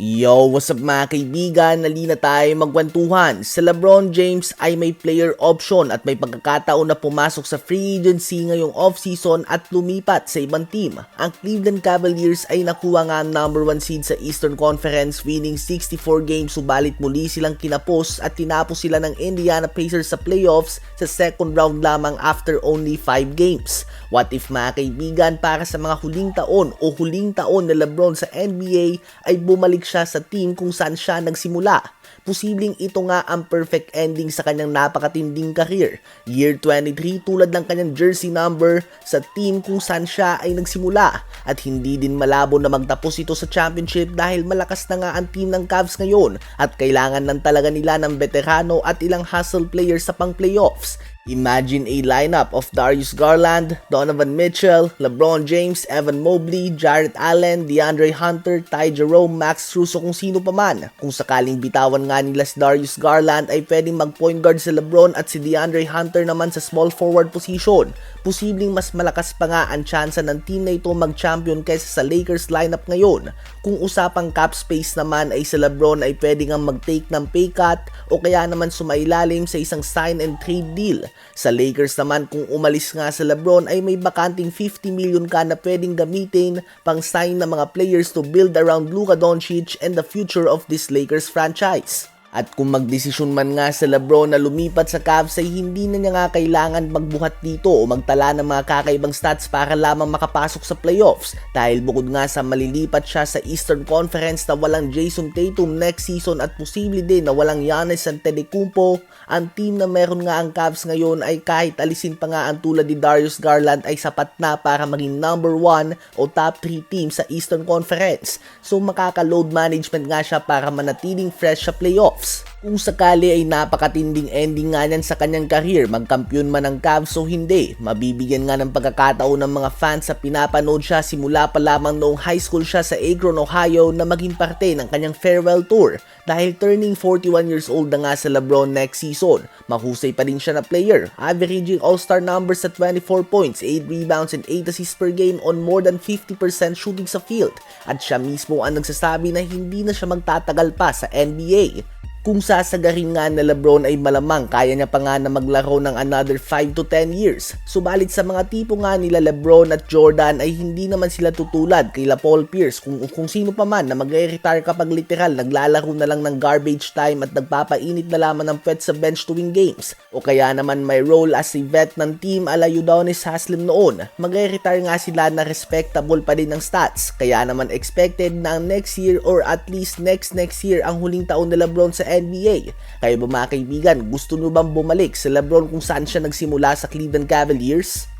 Yo, what's up mga kaibigan? Nali na tayo magkwentuhan. Sa LeBron James ay may player option at may pagkakataon na pumasok sa free agency ngayong offseason at lumipat sa ibang team. Ang Cleveland Cavaliers ay nakuha nga ang number 1 seed sa Eastern Conference winning 64 games subalit muli silang kinapos at tinapos sila ng Indiana Pacers sa playoffs sa second round lamang after only 5 games. What if mga kaibigan para sa mga huling taon o huling taon na LeBron sa NBA ay bumalik siya sa team kung saan siya nagsimula. Posibleng ito nga ang perfect ending sa kanyang napakatinding career. Year 23 tulad ng kanyang jersey number sa team kung saan siya ay nagsimula. At hindi din malabo na magtapos ito sa championship dahil malakas na nga ang team ng Cavs ngayon at kailangan lang talaga nila ng veterano at ilang hustle players sa pang playoffs. Imagine a lineup of Darius Garland, Donovan Mitchell, LeBron James, Evan Mobley, Jarrett Allen, DeAndre Hunter, Ty Jerome, Max Strus o kung sino pa man. Kung sakaling bitawan nga nila si Darius Garland ay pwedeng mag-point guard si LeBron at si DeAndre Hunter naman sa small forward position. Posibleng mas malakas pa nga ang tsansa ng team na ito mag-champion kaysa sa Lakers lineup ngayon. Kung usapang cap space naman ay si LeBron ay pwede nga mag-take ng pay cut o kaya naman sumailalim sa isang sign and trade deal. Sa Lakers naman kung umalis nga sa LeBron ay may bakanting 50 million ka na pwedeng gamitin pang sign ng mga players to build around Luka Doncic and the future of this Lakers franchise. At kung magdesisyon man nga sa Lebron na lumipat sa Cavs ay hindi na niya nga kailangan magbuhat dito o magtala ng mga kakaibang stats para lamang makapasok sa playoffs dahil bukod nga sa malilipat siya sa Eastern Conference na walang Jason Tatum next season at posible din na walang Giannis Antetokounmpo, ang team na meron nga ang Cavs ngayon ay kahit alisin pa nga ang tulad ni Darius Garland ay sapat na para maging number 1 o top 3 team sa Eastern Conference. So makaka-load management nga siya para manatiling fresh sa playoffs playoffs. Kung sakali ay napakatinding ending nga niyan sa kanyang career, magkampiyon man ang Cavs o hindi, mabibigyan nga ng pagkakataon ng mga fans sa pinapanood siya simula pa lamang noong high school siya sa Akron, Ohio na maging parte ng kanyang farewell tour. Dahil turning 41 years old na nga sa Lebron next season, mahusay pa rin siya na player, averaging all-star numbers sa 24 points, 8 rebounds, and 8 assists per game on more than 50% shooting sa field. At siya mismo ang nagsasabi na hindi na siya magtatagal pa sa NBA. Kung sasagarin nga na Lebron ay malamang kaya niya pa nga na maglaro ng another 5 to 10 years. Subalit sa mga tipo nga nila Lebron at Jordan ay hindi naman sila tutulad kay Paul Pierce kung, kung sino pa man na magre-retire kapag literal naglalaro na lang ng garbage time at nagpapainit na lamang ng pwet sa bench to win games. O kaya naman may role as a vet ng team ala Udonis Haslem noon. Magre-retire nga sila na respectable pa din ng stats. Kaya naman expected na next year or at least next next year ang huling taon ni Lebron sa NBA. Kayo ba mga kaibigan, gusto nyo bang bumalik sa Lebron kung saan siya nagsimula sa Cleveland Cavaliers?